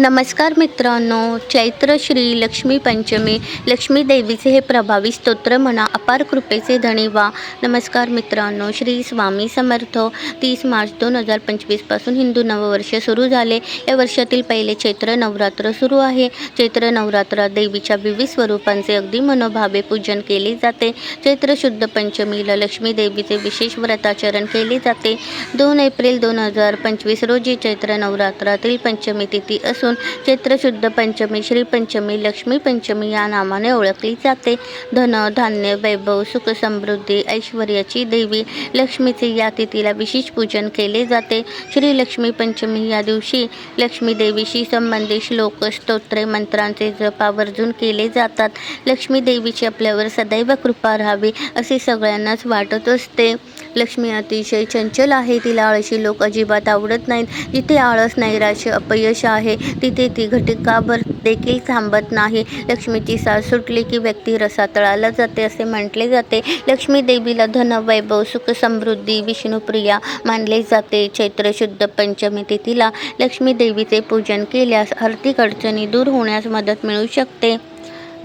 नमस्कार मित्रांनो चैत्र श्री लक्ष्मी पंचमी लक्ष्मी देवीचे हे प्रभावी स्तोत्र म्हणा अपार कृपेचे धणी वा नमस्कार मित्रांनो श्री स्वामी समर्थ. तीस मार्च दोन हजार पंचवीसपासून हिंदू नववर्ष सुरू झाले. या वर्षातील पहिले चैत्र नवरात्र सुरू आहे. चैत्र नवरात्रात देवीच्या विविध स्वरूपांचे अगदी मनोभावे पूजन केले जाते. चैत्र शुद्ध पंचमीला लक्ष्मी देवीचे विशेष व्रताचरण केले जाते. दोन एप्रिल दोन हजार पंचवीस रोजी चैत्र नवरात्रातील पंचमी तिथी असून चैत्रशुद्ध पंचमी श्रीपंचमी लक्ष्मीपंचमी या नावाने ओळखली जाते. धन धान्य वैभव सुख समृद्धी ऐश्वर्याची देवी लक्ष्मीचे या तिथीला विशेष पूजन केले जाते. श्री लक्ष्मी पंचमी या दिवशी लक्ष्मी देवीशी संबंधित श्लोक स्तोत्रे मंत्रांचे जप आवर्जून केले जातात. लक्ष्मी देवीची आपल्यावर सदैव कृपा राहावी असे सगळ्यांनाच वाटत असते. लक्ष्मी अतिशय चंचल आहे. तिला आळशी लोक अजिबात आवडत नाहीत. जिथे आळस नैराश्य अपयश आहे. तिथे ती घटिकाभर देखील थांबत नाही. लक्ष्मीची साथ सुटली की व्यक्ती रसातळाला जाते असे म्हटले जाते. लक्ष्मी देवीला धन वैभव सुख समृद्धी विष्णुप्रिया मानले जाते. चैत्र शुद्ध पंचमी तिथीला लक्ष्मी देवीचे पूजन केल्यास आर्थिक अडचणी दूर होण्यास मदत मिळू शकते.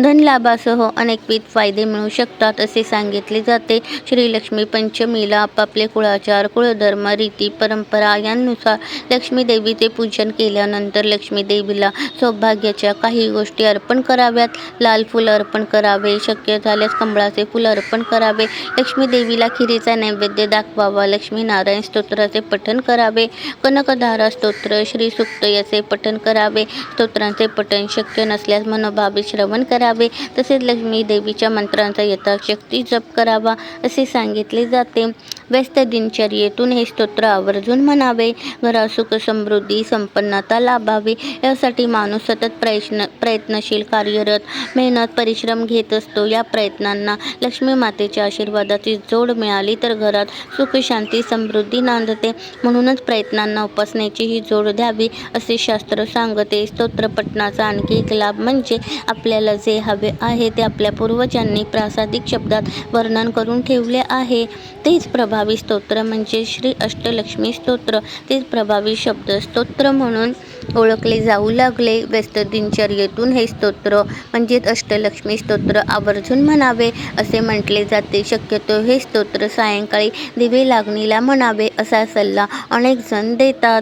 धनलाभासह अनेकविध फायदे मिळू शकतात असे सांगितले जाते. श्रीलक्ष्मी पंचमीला आपापले कुळाचार कुळधर्म रीती परंपरा यांनुसार लक्ष्मी देवीचे पूजन केल्यानंतर लक्ष्मी देवीला सौभाग्याच्या काही गोष्टी अर्पण कराव्यात. लाल फुलं अर्पण करावे शक्य झाल्यास कमळाचे फुल अर्पण करावे. लक्ष्मी देवीला खिरीचा नैवेद्य दाखवावा लक्ष्मी नारायण स्तोत्राचे पठण करावे. कनकधारा स्तोत्र श्री सुक्त याचे पठण करावे. स्तोत्रांचे पठण शक्य नसल्यास मनोभावे श्रवण करावे. तसेच लक्ष्मी देवीच्या मंत्रांचा यथाशक्ती जप करावा असे सांगितले जाते. व्यस्त दिनचर्येतून हे स्तोत्र आवर्जून म्हणावे. घरात सुख समृद्धी संपन्नता लाभावी. यासाठी माणूस सतत प्रयत्न प्रयत्नशील कार्यरत मेहनत परिश्रम घेत असतो. या प्रयत्नांना लक्ष्मी मातेच्या आशीर्वादाची जोड मिळाली तर घरात सुख शांती समृद्धी नांदते. म्हणूनच प्रयत्नांना उपासनेची ही जोड द्यावी असे शास्त्र सांगते. स्तोत्रपठणाचा आणखी एक लाभ म्हणजे आपल्याला जे हवे आहे ते आपल्या पूर्वजांनी प्रासादिक शब्दात वर्णन करून ठेवले आहे. तेच प्रभावी स्तोत्र म्हणजे श्री अष्टलक्ष्मी स्तोत्र. तेच प्रभावी शब्द स्तोत्र म्हणून ओळखले जाऊ लागले. व्यस्त दिनचर्येतून हे स्तोत्र म्हणजेच अष्टलक्ष्मी स्तोत्र आवर्जून म्हणावे असे म्हटले जाते. शक्यतो हे स्तोत्र सायंकाळी दिवे लागणीला म्हणावे असा सल्ला अनेक जण देतात.